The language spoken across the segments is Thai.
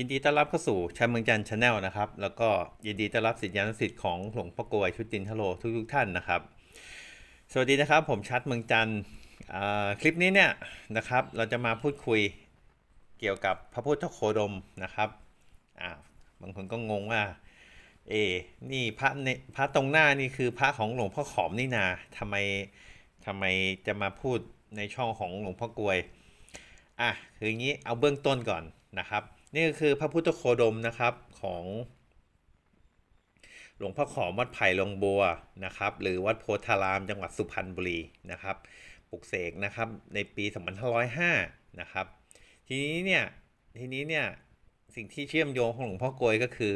ยินดีต้อนรับเข้าสู่ชาเมืองจันทร์ชาแนลนะครับ แล้วก็ยินดีต้อนรับสิทธิยานุสิทธิ์ของหลวงพ่อกวยชุดตินทโลทุกทุกท่านนะครับ สวัสดีนะครับ ผมชัดเมืองจันทร์คลิปนี้เนี่ยนะครับ เราจะมาพูดคุยเกี่ยวกับพระพุทธโคดมนะครับอ่าบางคนก็งงว่า เอ นี่พระในพระตรงหน้านี่คือพระของหลวงพ่อขอมนี่นาทำไมทำไมจะมาพูดในช่องของหลวงพ่อกวยอะคืออย่างนี้เอาเบื้องต้นก่อนนะครับ นี่ก็คือพระพุทธโคดมนะครับของหลวงพ่อขอมวัดไผ่ลงบัวนะครับ หรือวัดโพธารามจังหวัดสุพรรณบุรีนะครับปลุกเสกนะครับในปี 2505 นะครับ ทีนี้เนี่ยทีนี้เนี่ยสิ่งที่เชื่อมโยงของหลวงพ่อกลวยก็คือ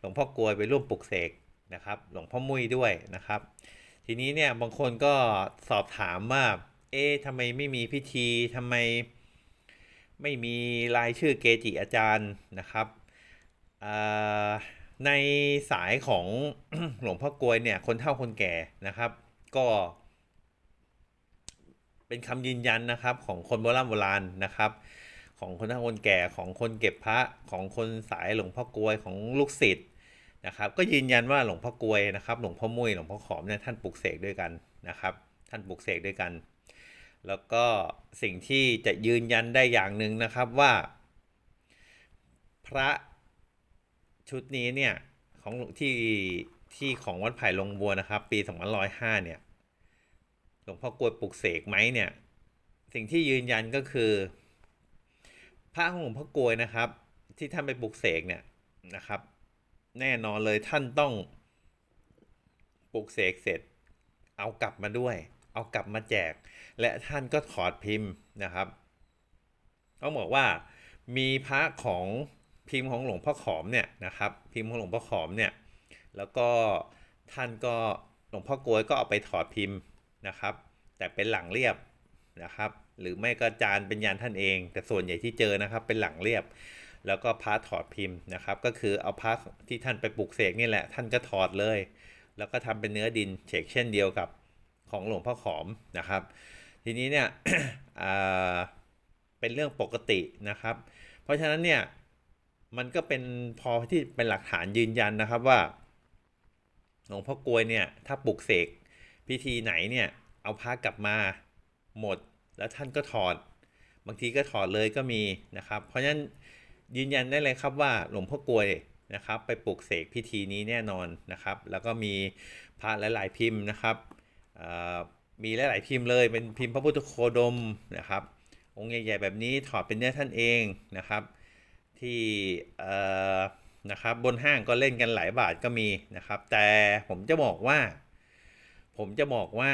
หลวงพ่อกลวยไปร่วมปลุกเสกนะครับ หลวงพ่อมุ้ยด้วยนะครับ ทีนี้เนี่ยบางคนก็สอบถามว่าเอ๊ะทำไมไม่มีพิธีทำไม ไม่มีรายชื่อเกจิอาจารย์นะครับในสายของหลวงพ่อกลวยเนี่ยคนเฒ่าคนแก่นะครับ ก็ เป็นคำยืนยันนะครับของคนโบราณโบราณนะครับ ของคนเฒ่าคนแก่ของคนเก็บพระของคนสายหลวงพ่อกลวยของลูกศิษย์นะครับก็ยืนยันว่าหลวงพ่อกลวยนะครับ หลวงพ่อมุ้ยหลวงพ่อขอมเนี่ยท่านปลุกเสกด้วยกันนะครับ ท่านปลุกเสกด้วยกัน แล้วก็สิ่งที่จะยืนยันได้อย่างหนึ่งนะครับว่า พระชุดนี้เนี่ยของที่ที่ของวัดไผ่ลงบัวนะครับ ปี2505เนี่ยหลวงพ่อกลวยปลุกเสกไหมเนี่ย สิ่งที่ยืนยันก็คือพระของหลวงพ่อกลวยนะครับ ที่ท่านไปปลุกเสกเนี่ยนะครับ แน่นอนเลยท่านต้องปลุกเสกเสร็จ เอากลับมาด้วย เอากลับมาแจก และท่านก็ถอดพิมพ์นะครับต้องบอกว่ามีพระของพิมพ์ของหลวงพ่อขอมเนี่ยนะครับ พิมพ์ของหลวงพ่อขอมเนี่ยแล้วก็ท่านก็หลวงพ่อกลวยก็เอาไปถอดพิมพ์นะครับ แต่เป็นหลังเรียบนะครับ หรือไม่ก็จานเป็นยันท่านเอง แต่ส่วนใหญ่ที่เจอนะครับ เป็นหลังเรียบ แล้วก็พระถอดพิมพ์นะครับ ก็คือเอาพระที่ท่านไปปลุกเสกนี่แหละ ท่านก็ถอดเลย แล้วก็ทำเป็นเนื้อดินเฉกเช่นเดียวกับของหลวงพ่อขอมนะครับ ทีนี้เนี่ยเป็นเรื่องปกตินะครับ เพราะฉะนั้นเนี่ยมันก็เป็นพอที่เป็นหลักฐานยืนยันนะครับว่าหลวงพ่อกลวยเนี่ยถ้าปลุกเสกพิธีไหนเนี่ยเอาพระกลับมาหมด แล้วท่านก็ถอด บางทีก็ถอดเลยก็มีนะครับ เพราะฉะนั้นยืนยันได้เลยครับว่าหลวงพ่อกลวยนะครับไปปลุกเสกพิธีนี้แน่นอนนะครับ แล้วก็มีพระหลายๆพิมพ์นะครับ มีหลาย ๆ พิมพ์เลยเป็นพิมพ์พระพุทธโคดมนะครับ องค์ใหญ่ ๆ แบบนี้ถอดเป็นเนื้อท่านเองนะครับ ที่นะครับบนห้างก็เล่นกันหลายบาทก็มีนะครับ แต่ผมจะบอกว่า ผมจะบอกว่า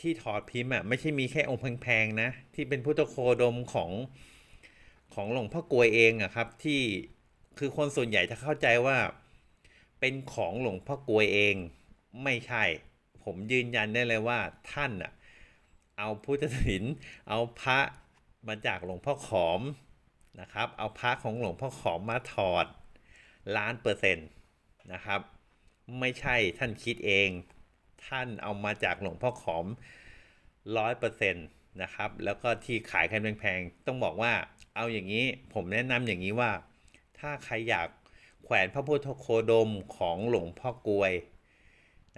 ที่ถอดพิมพ์อะไม่ใช่มีแค่องค์แพง ๆ นะ ที่เป็นพุทธโคดมของของหลวงพ่อกลวยเองอะครับ ที่คือคนส่วนใหญ่จะเข้าใจว่า เป็นของหลวงพ่อกลวยเองไม่ใช่ ผมยืนยันได้เลยว่าท่านอะเอาพุทธศิลป์เอาพระมาจากหลวงพ่อขอมนะครับ เอาพระของหลวงพ่อขอมมาถอดล้านเปอร์เซ็นต์นะครับ ไม่ใช่ท่านคิดเอง ท่านเอามาจากหลวงพ่อขอมร้อยเปอร์เซ็นต์นะครับ แล้วก็ที่ขายกันแพงๆต้องบอกว่าเอาอย่างนี้ผมแนะนำอย่างนี้ว่า ถ้าใครอยากแขวนพระพุทธโคดมของหลวงพ่อกลวย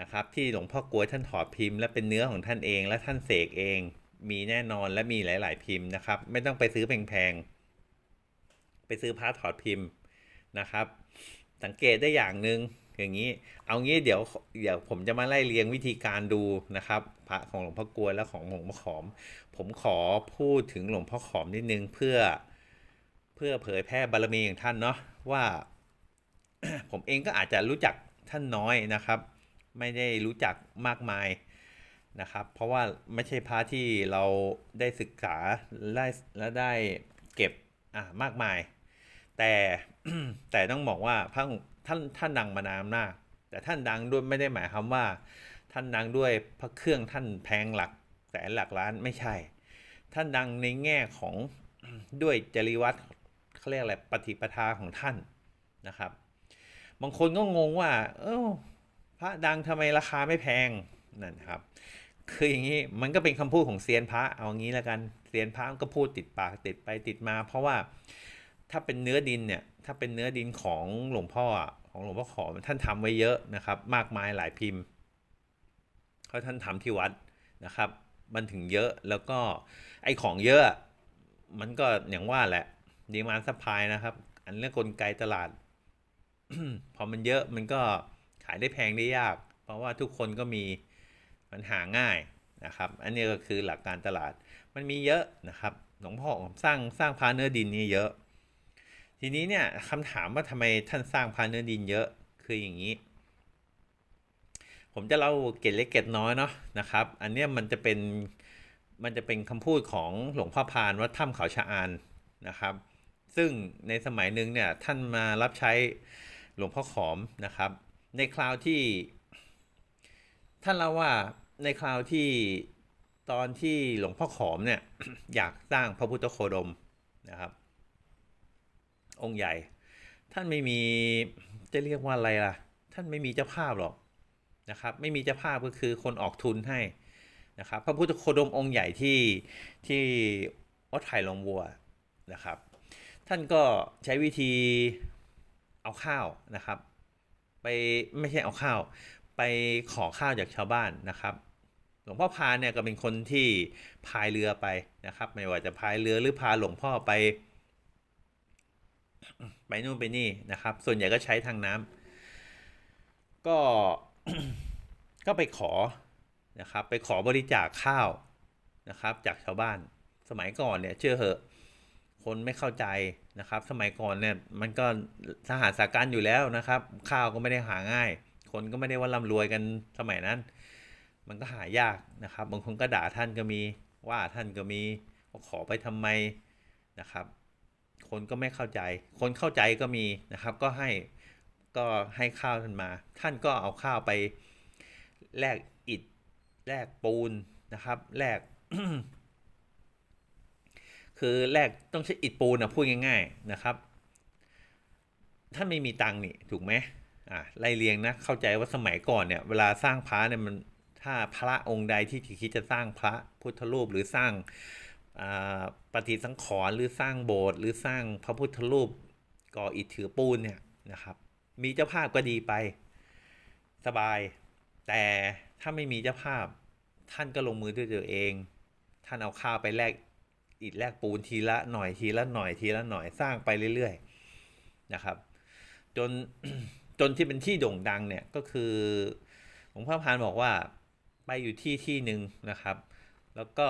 นะครับที่หลวงพ่อกลวยท่านถอดพิมพ์และเป็นเนื้อของท่านเองและท่านเสกเอง มีแน่นอนและมีหลาย ๆ พิมพ์นะครับ ไม่ต้องไปซื้อแพงๆไปซื้อพระถอดพิมพ์นะครับ สังเกตได้อย่างหนึ่งอย่างนี้เอางี้เดี๋ยวเดี๋ยวผมจะมาไล่เรียงวิธีการดูนะครับ พระของหลวงพ่อกลวยและของหลวงพ่อขอม ผมขอพูดถึงหลวงพ่อขอมนิดนึงเพื่อเพื่อเผยแพร่บารมีของท่านเนาะว่า ผมเองก็อาจจะรู้จักท่านน้อยนะครับ ไม่ได้รู้จักมากมายนะครับ เพราะว่าไม่ใช่พระที่เราได้ศึกษาและและได้เก็บอ่ามากมาย แต่แต่ต้องบอกว่าพระท่านท่านดังมานานมากแต่ท่านดังด้วยไม่ได้หมายความว่า ท่านดังด้วยพระเครื่องท่านแพงหลักแสนหลักล้านไม่ใช่ ท่านดังในแง่ของด้วยจริวัตรเขาเรียกอะไรปฏิปทาของท่านนะครับ บางคนก็งงว่า เออ พระดังทำไมราคาไม่แพงนั่นครับ คืออย่างนี้มันก็เป็นคำพูดของเซียนพระเอางี้แล้วกันเซียนพระก็พูดติดปากติดไปติดมา เพราะว่าถ้าเป็นเนื้อดินเนี่ยถ้าเป็นเนื้อดินของหลวงพ่อของหลวงพ่อขอท่านทำไว้เยอะนะครับ มากมายหลายพิมพ์เขาท่านทำที่วัดนะครับ มันถึงเยอะแล้วก็ไอของเยอะมันก็อย่างว่าแหละดีมานซัพพายนะครับ อันเรื่องกลไกตลาด พอมันเยอะมันก็ ขายได้แพงได้ยาก เพราะว่าทุกคนก็มีมันหาง่ายนะครับ อันนี้ก็คือหลักการตลาด มันมีเยอะนะครับ หลวงพ่อสร้างสร้างพระเนื้อดินนี่เยอะ ทีนี้เนี่ยคำถามว่าทำไมท่านสร้างพระเนื้อดินเยอะคืออย่างนี้ ผมจะเล่าเกร็ดเล็กเกร็ดน้อยเนาะนะครับ อันนี้มันจะเป็นมันจะเป็นคำพูดของหลวงพ่อพานวัดถ้ำเขาชะอานนะครับ ซึ่งในสมัยหนึ่งเนี่ยท่านมารับใช้หลวงพ่อขอมนะครับ ในคราวที่ท่านเล่าว่าในคราวที่ตอนที่หลวงพ่อขอมเนี่ยอยากสร้างพระพุทธโคดมนะครับ องค์ใหญ่ ท่านไม่มีจะเรียกว่าอะไรล่ะ ท่านไม่มีเจ้าภาพหรอกนะครับ ไม่มีเจ้าภาพก็คือคนออกทุนให้นะครับ พระพุทธโคดมองค์ใหญ่ที่ที่วัดไผ่ลงวัวนะครับ ท่านก็ใช้วิธีเอาข้าวนะครับ ไปไม่ใช่เอาข้าว ไปขอข้าวจากชาวบ้านนะครับหลวงพ่อพาเนี่ยก็เป็นคนที่พายเรือไปนะครับ ไม่ว่าจะพายเรือหรือพาหลวงพ่อไป ไปนู่นไปนี่นะครับ ส่วนใหญ่ก็ใช้ทางน้ำก็ก็ไปขอนะครับ ไปขอบริจาคข้าวนะครับ จากชาวบ้านสมัยก่อนเนี่ยเชื่อเหอะ คนไม่เข้าใจ นะครับ สมัยก่อนเนี่ยมันก็สหาสาการอยู่แล้วนะครับ ข้าวก็ไม่ได้หาง่าย คนก็ไม่ได้ว่าร่ำรวยกันสมัยนั้น มันก็หายากนะครับ บางคนก็ด่าท่านก็มีว่าท่านก็มีว่าขอไปทำไมนะครับ คนก็ไม่เข้าใจ คนเข้าใจก็มีนะครับ ก็ให้ก็ให้ข้าวท่านมา ท่านก็เอาข้าวไปแลกอิฐแลกปูนนะครับแลก คือแลกต้องใช้อิฐปูนนะพูดง่าย ๆนะครับท่านไม่มีตังค์นี่ถูกไหมอ่าไล่เรียงนะเข้าใจว่าสมัยก่อนเนี่ยเวลาสร้างพระเนี่ยมันถ้าพระองค์ใดที่คิดจะสร้างพระพุทธรูปหรือสร้างปฏิสังขรณ์หรือสร้างโบสถ์หรือสร้างพระพุทธรูปก่ออิฐถือปูนเนี่ยนะครับมีเจ้าภาพก็ดีไปสบาย แต่ถ้าไม่มีเจ้าภาพท่านก็ลงมือด้วยตัวเอง ท่านเอาข้าวไปแลก อิฐแลกปูนทีละหน่อยทีละหน่อยทีละหน่อยสร้างไปเรื่อยๆนะครับ จนจนที่เป็นที่โด่งดังเนี่ยก็คือหลวงพ่อพานบอกว่าไปอยู่ที่ที่หนึ่งนะครับ แล้วก็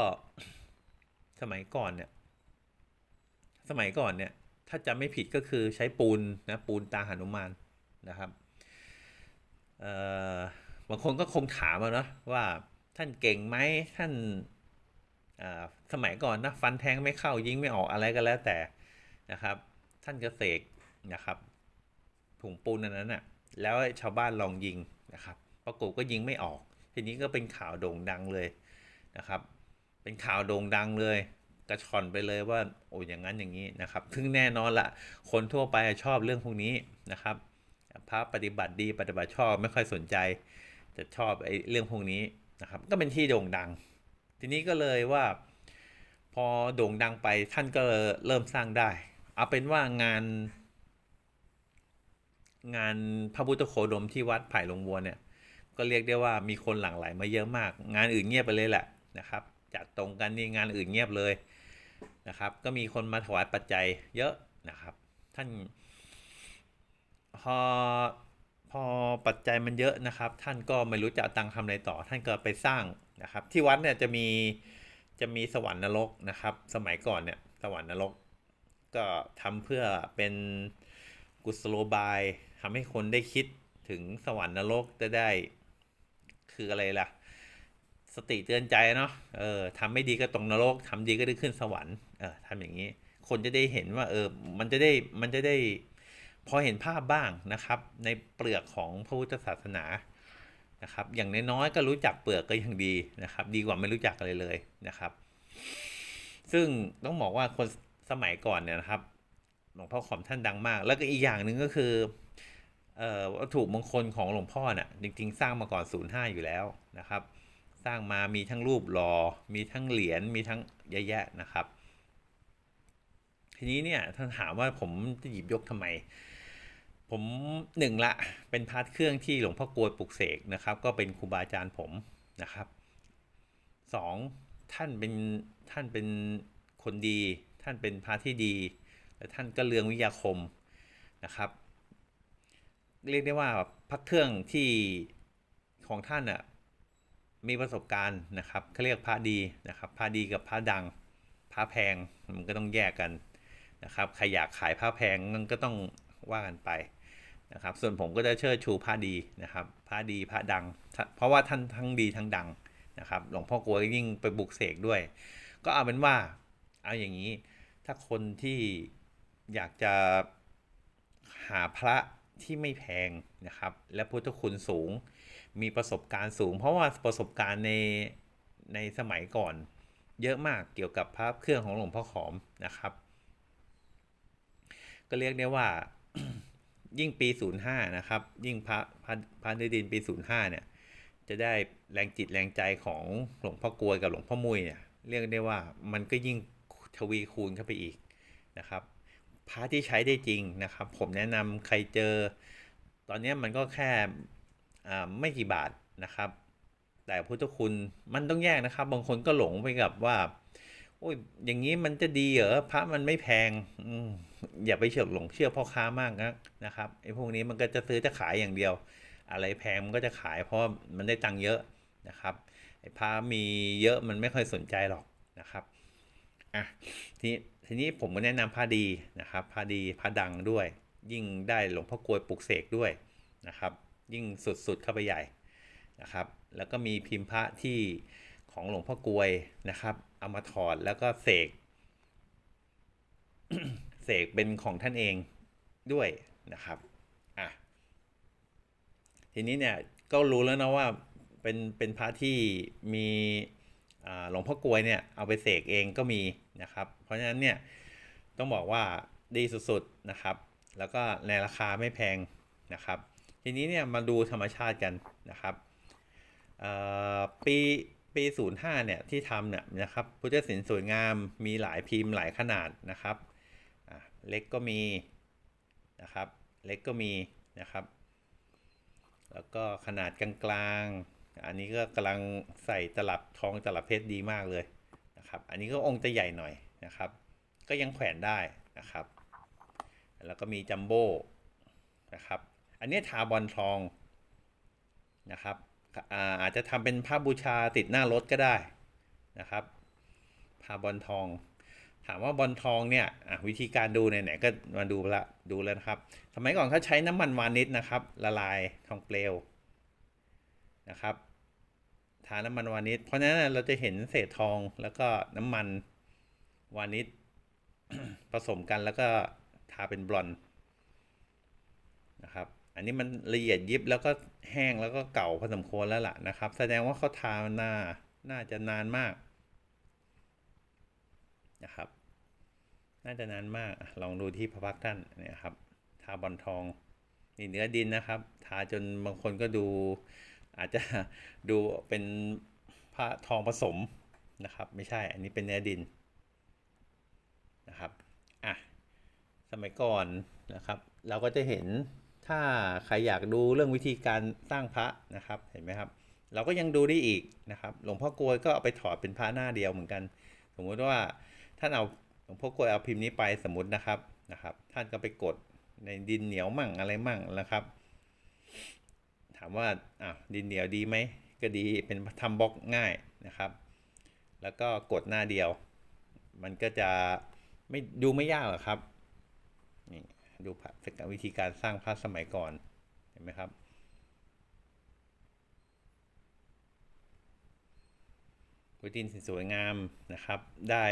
สมัยก่อนเนี่ย สมัยก่อนเนี่ย ถ้าจำไม่ผิดก็คือใช้ปูนนะปูนตาหนุมานนะครับเอ่อบางคนก็คงถามมานะว่าท่านเก่งไหมท่าน สมัยก่อนนะฟันแทงไม่เข้ายิงไม่ออกอะไรก็แล้วแต่นะครับ ท่านก็เสกนะครับถุงปูนอันนั้นน่ะแล้วชาวบ้านลองยิงนะครับปรากฏก็ยิงไม่ออก ทีนี้ก็เป็นข่าวโด่งดังเลยนะครับ เป็นข่าวโด่งดังเลย กระชอนไปเลยว่าโอ้อย่างนั้นอย่างนี้นะครับซึ่งแน่นอนละคนทั่วไปชอบเรื่องพวกนี้นะครับพระปฏิบัติดีปฏิบัติชอบไม่ค่อยสนใจ จะชอบไอ้เรื่องพวกนี้นะครับ ก็เป็นที่โด่งดัง ทีนี้ก็เลยว่า พอโด่งดังไปท่านก็เริ่มสร้างได้ เอาเป็นว่างาน งานพระพุทธโคดมที่วัดไผ่ลงวัวเนี่ย ก็เรียกได้ว่ามีคนหลั่งไหลมาเยอะมาก งานอื่นเงียบไปเลยแหละนะครับจัดตรงกันนี่งานอื่นเงียบเลยนะครับ ก็มีคนมาถวายปัจจัยเยอะนะครับ ท่านพอพอปัจจัยมันเยอะนะครับ ท่านก็ไม่รู้จะตังค์ทำอะไรต่อ ท่านก็ไปสร้าง นะครับ ที่วัดเนี่ยจะมีจะมีสวรรค์นรกนะครับ สมัยก่อนเนี่ยสวรรค์นรก ก็ทำเพื่อเป็นกุศโลบายทำให้คนได้คิดถึงสวรรค์นรกจะได้ คืออะไรล่ะ สติเตือนใจเนาะเออทำไม่ดีก็ตกนรกทำดีก็ได้ขึ้นสวรรค์เออทำอย่างนี้ คนจะได้เห็นว่าเออมันจะได้มันจะได้พอเห็นภาพบ้างนะครับ ในเปลือกของพระพุทธศาสนา นะครับอย่างน้อยๆก็รู้จักเปลือกก็ยังดีนะครับ ดีกว่าไม่รู้จักอะไรเลยนะครับ ซึ่งต้องบอกว่าคนสมัยก่อนเนี่ยนะครับหลวงพ่อขอมท่านดังมาก แล้วก็อีกอย่างหนึ่งก็คือวัตถุมงคลของหลวงพ่อน่ะจริงๆ สร้างมาก่อน 05 อยู่แล้วนะครับ สร้างมามีทั้งรูปหลอ่อมีทั้งเหรียญมีทั้งเยอะแยะนะครับ ทีนี้เนี่ยท่านถามว่าผมจะหยิบยกทำไม ผมหนึ่งละเป็นพาร์ทเครื่องที่หลวงพ่อกลวยปลุกเสกนะครับ ก็เป็นครูบาอาจารย์ผมนะครับสองท่านเป็นท่านเป็นคนดี ท่านเป็นพระที่ดี และท่านก็เรืองวิทยาคมนะครับ เรียกได้ว่าพระเครื่องที่ของท่านอะมีประสบการณ์นะครับเขาเรียกพระดีนะครับพระดีกับพระดังพระแพงมันก็ต้องแยกกันนะครับใครอยากขายพระแพงนั่นก็ต้องว่ากันไป นะครับส่วนผมก็จะเชิดชูพระดีนะครับพระดีพระดัง เพราะว่าท่านทั้งดีทั้งดังนะครับหลวงพ่อกลัวยิ่งไปบุกเสกด้วย ก็เอาเป็นว่าเอาอย่างนี้ถ้าคนที่อยากจะหาพระที่ไม่แพงนะครับ และพุทธคุณสูง มีประสบการณ์สูง เพราะว่าประสบการณ์ในในสมัยก่อน เยอะมากเกี่ยวกับพระเครื่องของหลวงพ่อขอมนะครับ ก็เรียกได้ว่า ยิ่งปี 05 นะครับ ยิ่งพระพระพระนดินปี 05 เนี่ย จะได้แรงจิตแรงใจของหลวงพ่อกลวยกับหลวงพ่อมุยเนี่ยเรียกได้ว่ามันก็ยิ่งทวีคูณเข้าไปอีกนะครับพระที่ใช้ได้จริงนะครับ ผมแนะนำใครเจอ ตอนนี้มันก็แค่ไม่กี่บาทนะครับ แต่พุทธคุณมันต้องแยกนะครับ บางคนก็หลงไปกับว่า โอ้ยอย่างนี้มันจะดีเหรอพระมันไม่แพงออย่าไปเชื่อหลงเชื่อพ่อค้ามากนะนะครับไอ้พวกนี้มันก็จะซื้อจะขายอย่างเดียว อะไรแพงมันก็จะขายเพราะมันได้ตังค์เยอะนะครับไอ้พระมีเยอะมันไม่ค่อยสนใจหรอกนะครับอะทีทีนี้ผมก็แนะนำผ้าดีนะครับผ้าดีผ้าดังด้วย ยิ่งได้หลวงพ่อกลวยปลุกเสกด้วยนะครับ ยิ่งสุดๆเข้าไปใหญ่นะครับ แล้วก็มีพิมพ์พระที่ของหลวงพ่อกลวยนะครับ เอามาถอดแล้วก็เสกเสกเป็นของท่านเองด้วยนะครับอะทีนี้เนี่ยก็รู้แล้วนะว่าเป็นเป็นพระที่มีหลวงพ่อกลวยเนี่ยเอาไปเสกเองก็มีนะครับ เพราะฉะนั้นเนี่ยต้องบอกว่าดีสุดๆนะครับ แล้วก็ในราคาไม่แพงนะครับ ทีนี้เนี่ยมาดูธรรมชาติกันนะครับปี ปี 05 เนี่ยที่ทำเนี่ยนะครับพุทธศิลป์สวยงามมีหลายพิมพ์หลายขนาดนะครับเล็กก็มีนะครับเล็กก็มีนะครับ แล้วก็ขนาดกลางๆ อันนี้ก็กำลังใส่ตลับทองตลับเพชรดีมากเลยนะครับ อันนี้ก็องค์จะใหญ่หน่อยนะครับ ก็ยังแขวนได้นะครับ แล้วก็มีจัมโบ้นะครับ อันนี้ทาบอลทองนะครับ อาจจะทำเป็นผ้าบูชาติดหน้ารถก็ได้นะครับผ้าบอลทอง ถามว่าบอลทองเนี่ยวิธีการดูไหนๆก็มาดูละดูแล้วนะครับ สมัยก่อนเขาใช้น้ำมันวานิชนะครับ ละลายทองเปลวนะครับทาน้ำมันวานิชเพราะฉะนั้นเราจะเห็นเศษทองแล้วก็น้ำมันวานิชผสมกันแล้วก็ทาเป็นบลอนนะครับ อันนี้มันละเอียดยิบแล้วก็แห้งแล้วก็เก่าพอสมควรแล้วล่ะนะครับ แสดงว่าเขาทาหน้าน่าจะนานมากนะครับ น่าจะนานมากลองดูที่พระพักท่านเนี่ยครับ ทาบอลทองนี่เนื้อดินนะครับ ทาจนบางคนก็ดู อาจจะดูเป็นพระทองผสมนะครับ ไม่ใช่อันนี้เป็นเนื้อดินนะครับอะสมัยก่อนนะครับ เราก็จะเห็น ถ้าใครอยากดูเรื่องวิธีการสร้างพระนะครับเห็นไหมครับ เราก็ยังดูได้อีกนะครับ หลวงพ่อกลวยก็เอาไปถอดเป็นพระหน้าเดียวเหมือนกัน สมมุติว่าท่านเอาหลวงพ่อกลวยเอาพิมพ์นี้ไปสมมตินะครับนะครับ ท่านก็ไปกดในดินเหนียวมั่งอะไรมั่งนะครับ ถามว่าอะดินเหนียวดีไหมก็ดีเป็นทำบล็อกง่ายนะครับ แล้วก็กดหน้าเดียว มันก็จะไม่ดูไม่ยากหรอกครับนี่ ดูวิธีการสร้างพระสมัยก่อน เห็นไหมครับ วิธีสวยงามนะครับ ได้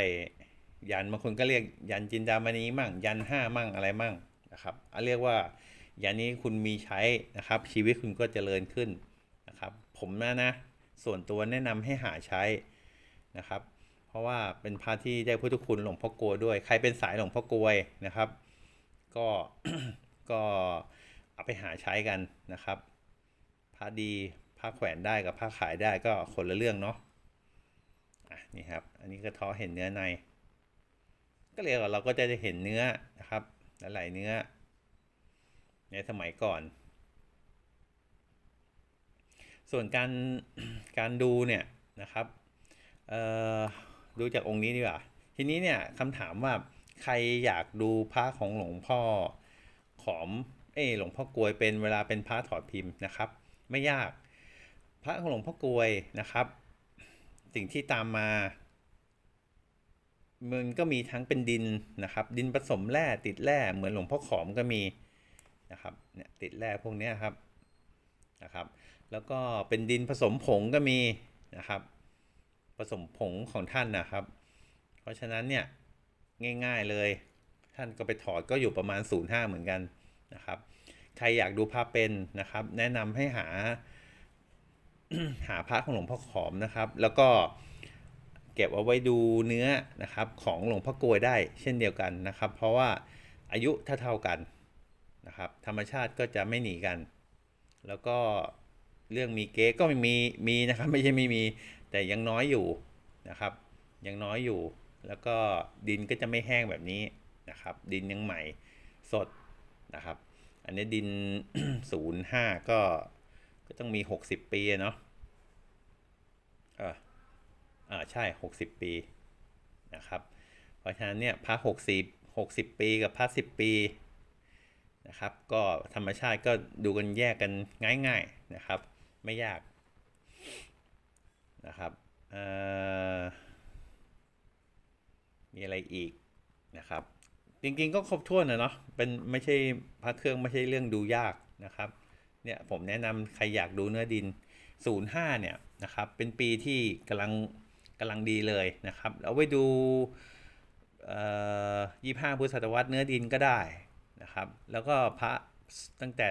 ยันบางคนก็เรียกยันจินดามณีมั่ง ยันห้ามั่งอะไรมั่งนะครับเรียกว่ายันนี้คุณมีใช้นะครับ ชีวิตคุณก็เจริญขึ้นนะครับ ผมนะนะ ส่วนตัวแนะนำให้หาใช้นะครับ เพราะว่าเป็นพระที่ได้พุทธคุณหลวงพ่อกลวยด้วย ใครเป็นสายหลวงพ่อกลวยนะครับ ก็ก็เอาไปหาใช้กันนะครับผ้าดีผ้าแขวนได้กับผ้าขายได้ก็คนละเรื่องเนาะอะนี่ครับ อันนี้ก็ท้อเห็นเนื้อใน ก็เรียกว่าเราก็จะได้เห็นเนื้อนะครับหลายเนื้อ ในสมัยก่อน ส่วนการการดูเนี่ยนะครับดูจากองค์นี้ดีกว่าทีนี้เนี่ยคำถามว่า ใครอยากดูพระของหลวงพ่อขอมเอยหลวงพ่อกลวยเป็นเวลาเป็นพระถอดพิมพ์นะครับ ไม่ยาก พระของหลวงพ่อกลวยนะครับ สิ่งที่ตามมา มันก็มีทั้งเป็นดินนะครับ ดินผสมแร่ติดแร่เหมือนหลวงพ่อขอมก็มีนะครับเนี่ยติดแร่พวกนี้ครับนะครับ แล้วก็เป็นดินผสมผงก็มีนะครับ ผสมผงของท่านนะครับ เพราะฉะนั้นเนี่ย ง่าย ๆเลย ท่านก็ไปถอดก็อยู่ประมาณ 0.5 เหมือนกันนะครับ ใครอยากดูพระเป็นนะครับ แนะนำให้หาหาพระของหลวงพ่อขอมนะครับ แล้วก็เก็บเอาไว้ดูเนื้อนะครับของหลวงพ่อกลวยได้เช่นเดียวกันนะครับ เพราะว่าอายุเท่าๆกันนะครับ ธรรมชาติก็จะไม่หนีกัน แล้วก็เรื่องมีเก๊ก็ไม่มีมีนะครับ ไม่ใช่ไม่มีแต่ยังน้อยอยู่นะครับ ยังน้อยอยู่ แล้วก็ดินก็จะไม่แห้งแบบนี้นะครับ ดินยังใหม่สดนะครับ อันนี้ดินศูนย์ห้าก็ก็ต้องมีหกสิบปีเนาะเอออ่าใช่หกสิบปีนะครับ เพราะฉะนั้นเนี่ยพระหกสิหกสิบปีกับพระสิบปีนะครับ ก็ธรรมชาติก็ดูกันแยกกันง่ายๆนะครับ ไม่ยากนะครับเอ่อ มีอะไรอีกนะครับ จริงๆก็ครบถ้วนนะเนาะเป็นไม่ใช่พระเครื่องไม่ใช่เรื่องดูยากนะครับเนี่ยผมแนะนำใครอยากดูเนื้อดิน 05 เนี่ยนะครับเป็นปีที่กำลังกำลังดีเลยนะครับเอาไว้ดูเอ่อ25พุทธศตวรรษเนื้อดินก็ได้นะครับ แล้วก็พระตั้งแต่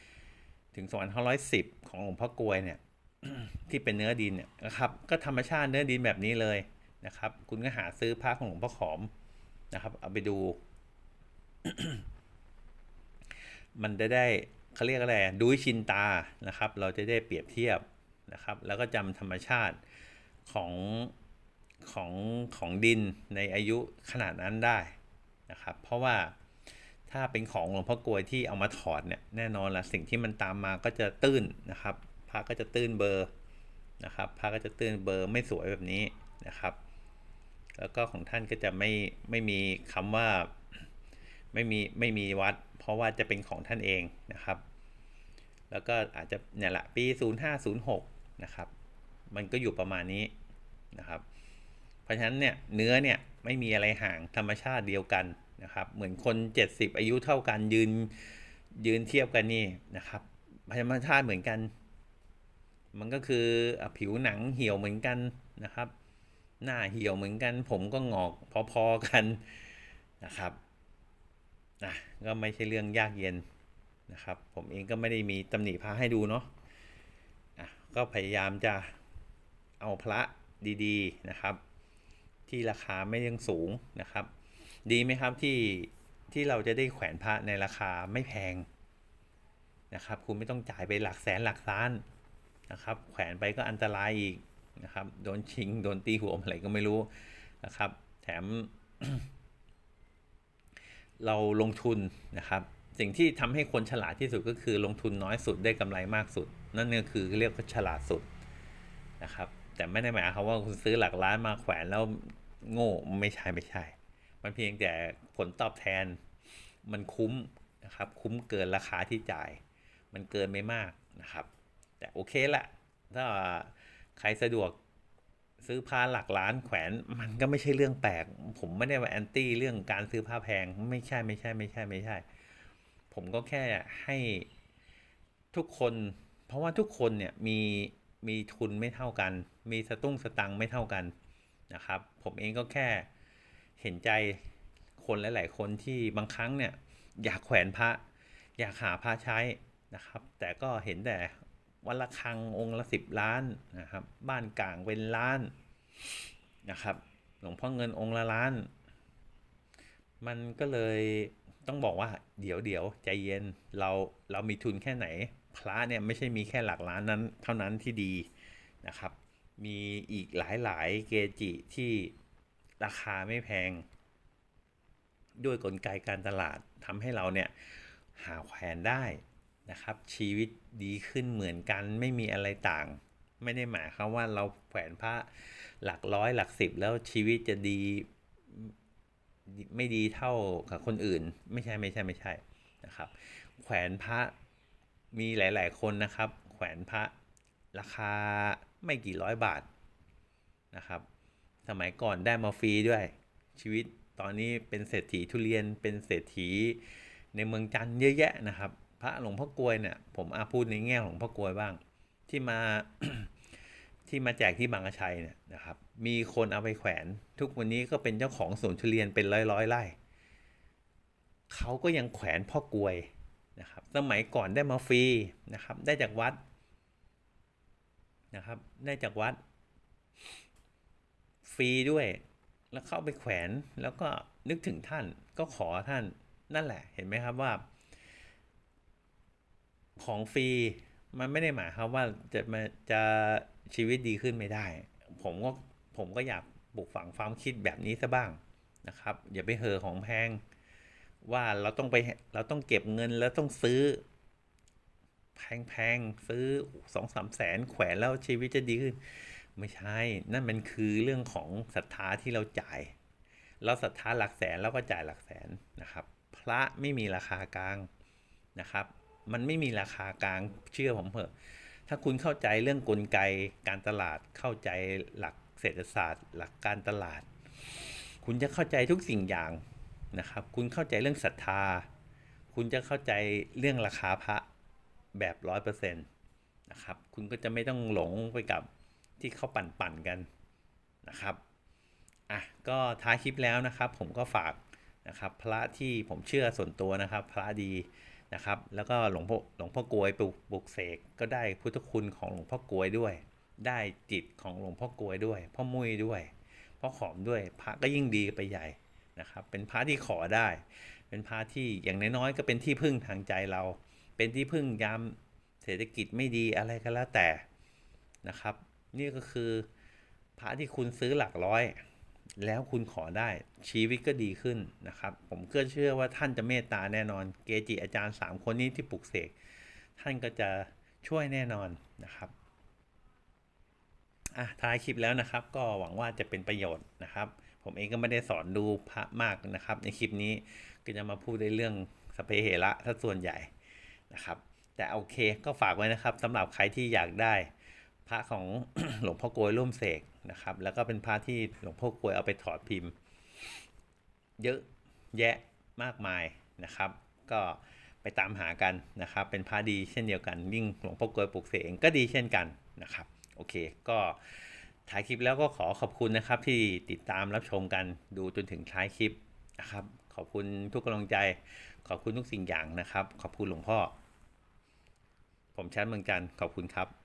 2,500 ถึง 2,510 ของหลวงพ่อกลวยเนี่ยที่เป็นเนื้อดินเนี่ยนะครับ ก็ธรรมชาติเนื้อดินแบบนี้เลย นะครับ คุณก็หาซื้อพระของหลวงพ่อขอมนะครับ เอาไปดู มันจะได้เขาเรียกอะไรดูชินตานะครับ เราจะได้เปรียบเทียบนะครับ แล้วก็จำธรรมชาติของของของดินในอายุขนาดนั้นได้นะครับ เพราะว่าถ้าเป็นของหลวงพ่อกลวยที่เอามาถอดเนี่ยแน่นอนละสิ่งที่มันตามมาก็จะตื้นนะครับพระก็จะตื้นเบอร์นะครับพระก็จะตื้นเบอร์ไม่สวยแบบนี้นะครับ แล้วก็ของท่านก็จะไม่ไม่มีคำว่าไม่มีไม่มีวัด เพราะว่าจะเป็นของท่านเองนะครับ แล้วก็อาจจะเนี่ยละปี 0506 นะครับ มันก็อยู่ประมาณนี้นะครับ เพราะฉะนั้นเนี่ยเนื้อเนี่ยไม่มีอะไรห่างธรรมชาติเดียวกันนะครับ เหมือนคน 70 อายุเท่ากันยืนยืนเทียบกันนี่นะครับธรรมชาติเหมือนกัน มันก็คือผิวหนังเหี่ยวเหมือนกันนะครับ หน้าเหี่ยวเหมือนกัน ผมก็งอกพอๆกันนะครับนะก็ไม่ใช่เรื่องยากเย็นนะครับ ผมเองก็ไม่ได้มีตำหนิพระให้ดูเนาะะก็พยายามจะเอาพระดีๆนะครับ ที่ราคาไม่ยังสูงนะครับ ดีไหมครับที่ที่เราจะได้แขวนพระในราคาไม่แพงนะครับ คุณไม่ต้องจ่ายไปหลักแสนหลักล้านนะครับ แขวนไปก็อันตรายอีก นะครับ โดนชิง โดนตีหัวอะไรก็ไม่รู้นะครับ แถม เราลงทุนนะครับ สิ่งที่ทำให้คนฉลาดที่สุดก็คือลงทุนน้อยสุดได้กำไรมากสุด นั่นก็คือเรียกว่าฉลาดสุดนะครับ แต่ไม่ได้หมายความว่าคุณซื้อหลักล้านมาแขวนแล้วโง่ไม่ใช่ไม่ใช่ มันเพียงแต่ผลตอบแทนมันคุ้มนะครับ คุ้มเกินราคาที่จ่าย มันเกินไม่มากนะครับ แต่โอเคละถ้า ใครสะดวกซื้อผ้าหลักล้านแขวนมันก็ไม่ใช่เรื่องแปลก ผมไม่ได้ว่าแอนตี้เรื่องการซื้อผ้าแพงไม่ใช่ไม่ใช่ไม่ใช่ไม่ใช่ ผมก็แค่ให้ทุกคน เพราะว่าทุกคนเนี่ยมีมีทุนไม่เท่ากัน มีสตุ้งสตังไม่เท่ากันนะครับ ผมเองก็แค่เห็นใจคนหลาย ๆ คนที่บางครั้งเนี่ยอยากแขวนพระ อยากหาพระใช้นะครับ แต่ก็เห็นแต่ วันละครังองค์ละสิบล้านนะครับ บ้านกลางเป็นล้านนะครับ หลวงพ่อเงินองค์ละล้าน มันก็เลยต้องบอกว่าเดี๋ยวเดี๋ยวใจเย็นเราเรามีทุนแค่ไหนพระเนี่ยไม่ใช่มีแค่หลักล้านนั้นเท่านั้นที่ดีนะครับ มีอีกหลายหลายๆเกจิที่ราคาไม่แพง ด้วยกลไกการตลาดทำให้เราเนี่ยหาแขวนได้ นะครับ ชีวิตดีขึ้นเหมือนกันไม่มีอะไรต่าง ไม่ได้หมายความว่าเราแขวนพระหลักร้อยหลักสิบแล้วชีวิตจะดีไม่ดีเท่ากับคนอื่น ไม่ใช่ไม่ใช่ไม่ใช่นะครับ แขวนพระมีหลาย ๆ คนนะครับ แขวนพระราคาไม่กี่ร้อยบาทนะครับ สมัยก่อนได้มาฟรีด้วยชีวิตตอนนี้เป็นเศรษฐีทุเรียนเป็นเศรษฐีในเมืองจันทร์เยอะแยะนะครับ พระหลวงพ่อกลวยเนี่ยผมอาพูดในแง่หลวงพ่อกลวยบ้าง ที่มาที่มาแจกที่บางกระชัยเนี่ยนะครับ มีคนเอาไปแขวน ทุกวันนี้ก็เป็นเจ้าของสวนทุเรียนเป็นร้อยร้อยไร่เขาก็ยังแขวนพ่อกลวยนะครับสมัยก่อนได้มาฟรีนะครับ ได้จากวัดนะครับ ได้จากวัดฟรีด้วย แล้วเข้าไปแขวนแล้วก็นึกถึงท่านก็ขอท่านนั่นแหละ เห็นไหมครับว่า ของฟรีมันไม่ได้หมายความว่าจะมาจะชีวิตดีขึ้นไม่ได้ ผมก็ผมก็อยากปลูกฝังความคิดแบบนี้ซะบ้างนะครับ อย่าไปเห่อของแพง ว่าเราต้องไปเราต้องเก็บเงินแล้วต้องซื้อ แพงๆซื้อสองสามแสนแขวนแล้วชีวิตจะดีขึ้น ไม่ใช่ นั่นมันคือเรื่องของศรัทธาที่เราจ่าย เราศรัทธาหลักแสนแล้วก็จ่ายหลักแสนนะครับ พระไม่มีราคากลางนะครับ มันไม่มีราคากลางเชื่อผมเถอะ ถ้าคุณเข้าใจเรื่องกลไกการตลาดเข้าใจหลักเศรษฐศาสตร์ หลักการตลาด คุณจะเข้าใจทุกสิ่งอย่างนะครับ คุณเข้าใจเรื่องศรัทธา คุณจะเข้าใจเรื่องราคาพระแบบร้อยเปอร์เซ็นต์นะครับ คุณก็จะไม่ต้องหลงไปกับที่เขาปั่นปั่นๆกันนะครับอะก็ท้ายคลิปแล้วนะครับ ผมก็ฝากนะครับ พระที่ผมเชื่อส่วนตัวนะครับ พระดี นะครับ แล้วก็หลวงพ่อหลวงพ่อกลวยปลุกปลุกเสกก็ได้พุทธคุณของหลวงพ่อกลวยด้วย ได้จิตของหลวงพ่อกลวยด้วยพ่อมุ้ยด้วยพ่อขอมด้วยพระก็ยิ่งดีไปใหญ่นะครับ เป็นพระที่ขอได้ เป็นพระที่อย่างน้อยๆก็เป็นที่พึ่งทางใจเรา เป็นที่พึ่งยามเศรษฐกิจไม่ดีอะไรก็แล้วแต่นะครับ นี่ก็คือพระที่คุณซื้อหลักร้อย แล้วคุณขอได้ชีวิตก็ดีขึ้นนะครับ ผมก็เชื่อว่าท่านจะเมตตาแน่นอน เกจิอาจารย์ 3 คนนี้ที่ปลุกเสกท่านก็จะช่วยแน่นอนนะครับอะท้ายคลิปแล้วนะครับ ก็หวังว่าจะเป็นประโยชน์นะครับ ผมเองก็ไม่ได้สอนดูพระมากนะครับ ในคลิปนี้ก็จะมาพูดในเรื่องสเปเหระถ้าส่วนใหญ่นะครับ แต่โอเคก็ฝากไว้นะครับสำหรับใครที่อยากได้ พระของหลวงพ่อกลวยร่วมเสกนะครับ แล้วก็เป็นพระที่หลวงพ่อกลวยเอาไปถอดพิมพ์ เยอะแยะมากมายนะครับ ก็ไปตามหากันนะครับ เป็นพระดีเช่นเดียวกันยิ่งหลวงพ่อกลวยปลุกเสกเองก็ดีเช่นกันนะครับ โอเค ก็ท้ายคลิปแล้วก็ขอขอบคุณนะครับที่ติดตามรับชมกันดูจนถึงท้ายคลิปนะครับ ขอบคุณทุกกำลังใจ ขอบคุณทุกสิ่งอย่างนะครับ ขอบคุณหลวงพ่อ ผมแชทเมืองจันทร์ขอบคุณครับ